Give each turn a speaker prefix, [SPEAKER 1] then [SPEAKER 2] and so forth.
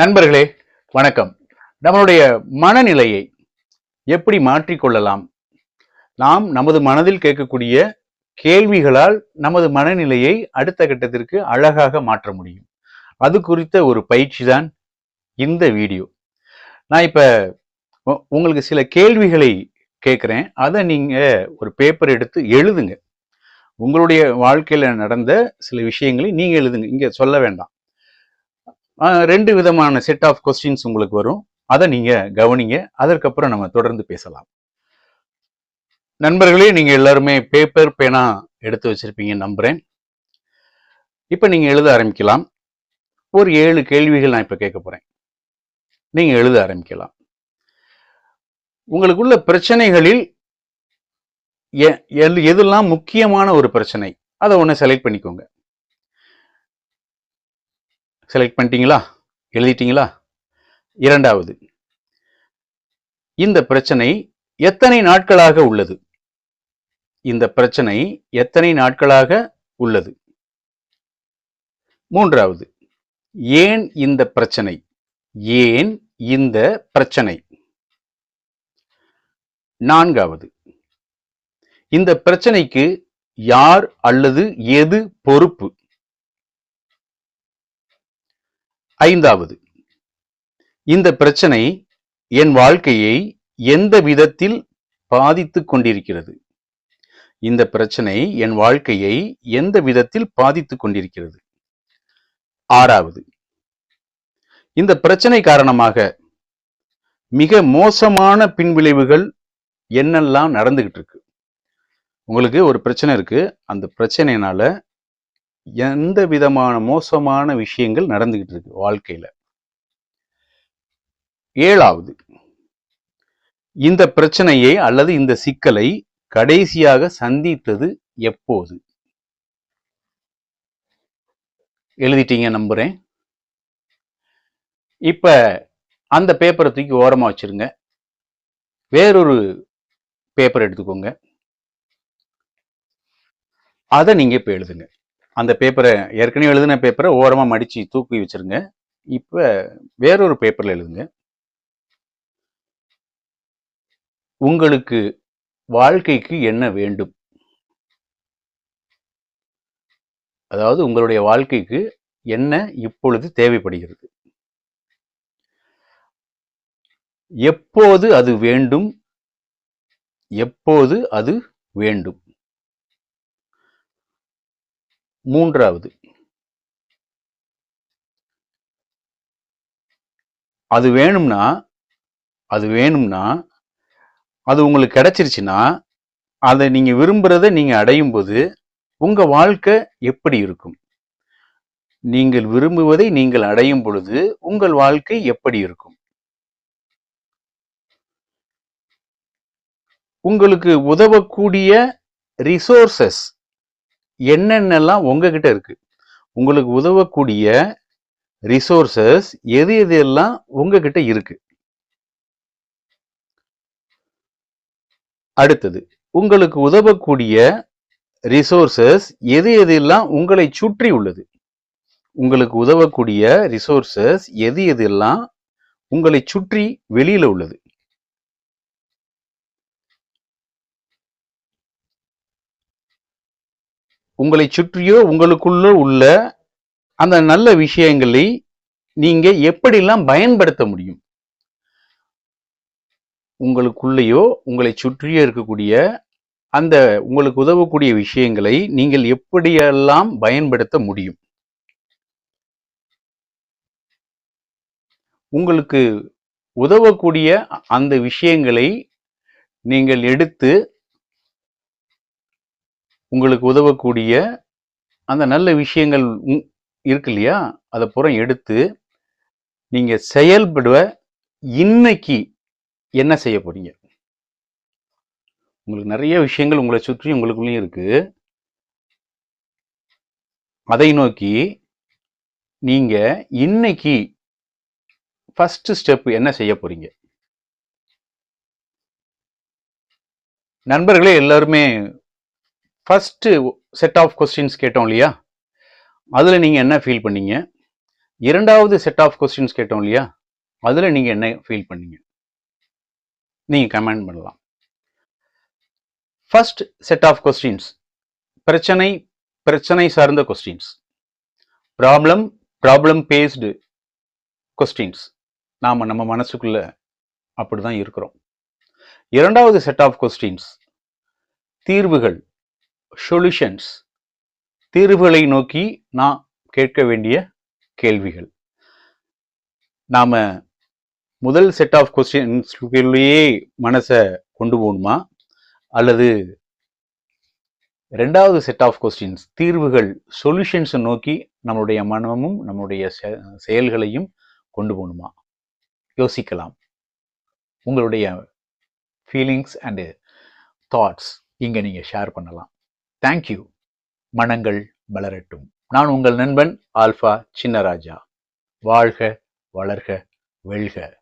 [SPEAKER 1] நண்பர்களே வணக்கம். நம்மளுடைய மனநிலையை எப்படி மாற்றிக்கொள்ளலாம்? நாம் நமது மனதில் கேட்கக்கூடிய கேள்விகளால் நமது மனநிலையை அடுத்த கட்டத்திற்கு அழகாக மாற்ற முடியும். அது குறித்த ஒரு பயிற்சி தான் இந்த வீடியோ. நான் இப்போ உங்களுக்கு சில கேள்விகளை கேட்குறேன். அதை நீங்கள் ஒரு பேப்பர் எடுத்து எழுதுங்க. உங்களுடைய வாழ்க்கையில் நடந்த சில விஷயங்களை நீங்கள் எழுதுங்க. இங்கே சொல்ல வேண்டாம். ரெண்டு விதமான செட் ஆஃப் கொஸ்டின்ஸ் உங்களுக்கு வரும். அதை நீங்கள் கவனிங்க. அதற்கப்புறம் நம்ம தொடர்ந்து பேசலாம். நண்பர்களே நீங்கள் எல்லாருமே பேப்பர் பேனா எடுத்து வச்சிருப்பீங்க நம்புறேன். இப்போ நீங்கள் எழுத ஆரம்பிக்கலாம். ஒரு ஏழு கேள்விகள் நான் இப்போ கேட்க போறேன். நீங்கள் எழுத ஆரம்பிக்கலாம். உங்களுக்குள்ள பிரச்சனைகளில் எ- எல்- எதெல்லாம் முக்கியமான ஒரு பிரச்சனை அதை ஒன்று செலக்ட் பண்ணிக்கோங்க. செலக்ட் பண்ணிட்டீங்களா? எழுதிட்டீங்களா? இரண்டாவது இந்த பிரச்சனை எத்தனை நாட்களாக உள்ளது? இந்த பிரச்சனை எத்தனை நாட்களாக உள்ளது? மூன்றாவது ஏன் இந்த பிரச்சனை? ஏன் இந்த பிரச்சனை? நான்காவது இந்த பிரச்சனைக்கு யார் அல்லது எது பொறுப்பு? ஐந்தாவது. இந்த பிரச்சனை என் வாழ்க்கையை எந்த விதத்தில் பாதித்து கொண்டிருக்கிறது? இந்த பிரச்சனை என் வாழ்க்கையை எந்த விதத்தில் பாதித்து கொண்டிருக்கிறது? ஆறாவது. இந்த பிரச்சனை காரணமாக மிக மோசமான பின்விளைவுகள் என்னெல்லாம் நடந்துகிட்டு இருக்கு உங்களுக்கு ஒரு பிரச்சனை இருக்கு. அந்த பிரச்சனைனால எந்த விதமான மோசமான விஷயங்கள் நடந்துகிட்டு இருக்கு வாழ்க்கையில? ஏழாவது இந்த பிரச்சனையை அல்லது இந்த சிக்கலை கடைசியாக சந்தித்தது எப்போது? எழுதிட்டீங்க நம்புறேன். இப்ப அந்த பேப்பரை தூக்கி ஓரமா வச்சிருங்க. வேறொரு பேப்பர் எடுத்துக்கோங்க. அதை நீங்க இப்ப எழுதுங்க. அந்த பேப்பரை ஏற்கனவே எழுதின பேப்பரை ஓரமாக மடித்து தூக்கி வச்சிருங்க. இப்போ வேறொரு பேப்பரில் எழுதுங்க. உங்களுக்கு வாழ்க்கைக்கு என்ன வேண்டும்? அதாவது உங்களுடைய வாழ்க்கைக்கு என்ன இப்பொழுது தேவைப்படுகிறது? எப்போது அது வேண்டும்? எப்போது அது வேண்டும்? மூன்றாவது. அது வேணும்னா அது வேணும்னா அது உங்களுக்கு கிடைச்சிருச்சுன்னா அதை நீங்க விரும்புறதை நீங்க அடையும் போது உங்க வாழ்க்கை எப்படி இருக்கும்? நீங்கள் விரும்புவதை நீங்கள் அடையும் பொழுது உங்கள் வாழ்க்கை எப்படி இருக்கும்? உங்களுக்கு உதவக்கூடிய ரிசோர்சஸ் என்னென்னலாம் உங்ககிட்ட இருக்கு? உங்களுக்கு உதவக்கூடிய ரிசோர்சஸ் எது எது எல்லாம் உங்ககிட்ட இருக்கு? அடுத்தது உங்களுக்கு உதவக்கூடிய ரிசோர்சஸ் எது எதெல்லாம் உங்களை சுற்றி உள்ளது? உங்களுக்கு உதவக்கூடிய ரிசோர்சஸ் எது எதெல்லாம் உங்களை சுற்றி வெளியில உள்ளது? உங்களை சுற்றியோ உங்களுக்குள்ளோ உள்ள அந்த நல்ல விஷயங்களை நீங்க எப்படிலாம் பயன்படுத்த முடியும்? உங்களுக்குள்ளேயோ உங்களை சுற்றியோ இருக்கக்கூடிய அந்த உங்களுக்கு உதவக்கூடிய விஷயங்களை நீங்கள் எப்படியெல்லாம் பயன்படுத்த முடியும்? உங்களுக்கு உதவக்கூடிய அந்த விஷயங்களை நீங்கள் எடுத்து உங்களுக்கு உதவக்கூடிய அந்த நல்ல விஷயங்கள் உ- இருக்கு இல்லையா? அதை புறம் எடுத்து நீங்கள் செயல்படுவ இன்னைக்கு என்ன செய்ய போறீங்க? உங்களுக்கு நிறைய விஷயங்கள் உங்களை சுற்றி உங்களுக்குள்ளேயும் இருக்கு. அதை நோக்கி நீங்க இன்னைக்கு ஃபர்ஸ்ட் ஸ்டெப் என்ன செய்ய போறீங்க? நண்பர்களே எல்லாருமே ஃபஸ்ட்டு செட் ஆஃப் கொஸ்டின்ஸ் கேட்டோம் இல்லையா? அதில் நீங்கள் என்ன ஃபீல் பண்ணீங்க? இரண்டாவது செட் ஆஃப் கொஸ்டின்ஸ் கேட்டோம் இல்லையா? அதில் நீங்கள் என்ன ஃபீல் பண்ணீங்க? நீங்கள் கமெண்ட் பண்ணலாம். ஃபர்ஸ்ட் செட் ஆஃப் கொஸ்டின்ஸ் பிரச்சனை பிரச்சனை சார்ந்த questions problem problem based questions நாம் நம்ம மனசுக்குள்ள அப்படிதான் இருக்கிறோம். இரண்டாவது செட் ஆஃப் கொஸ்டின்ஸ் தீர்வுகள். சொல்யூஷன்ஸ் தீர்வுகளை நோக்கி நான் கேட்க வேண்டிய கேள்விகள். நாம் முதல் செட் ஆஃப் கொஸ்டின்ஸ்குள்ளேயே மனசை கொண்டு போகணுமா? அல்லது ரெண்டாவது செட் ஆஃப் கொஸ்டின்ஸ் தீர்வுகள் சொல்யூஷன்ஸை நோக்கி நம்மளுடைய மனமும் நம்மளுடைய செ- செயல்களையும் கொண்டு போகணுமா? யோசிக்கலாம். உங்களுடைய ஃபீலிங்ஸ் அண்டு தாட்ஸ் இங்கே நீங்கள் ஷேர் பண்ணலாம். தேங்க்யூ மனங்கள் வளரட்டும். நான் உங்கள் நண்பன் ஆல்ஃபா சின்னராஜா. வாழ்க வளர்க வெல்க.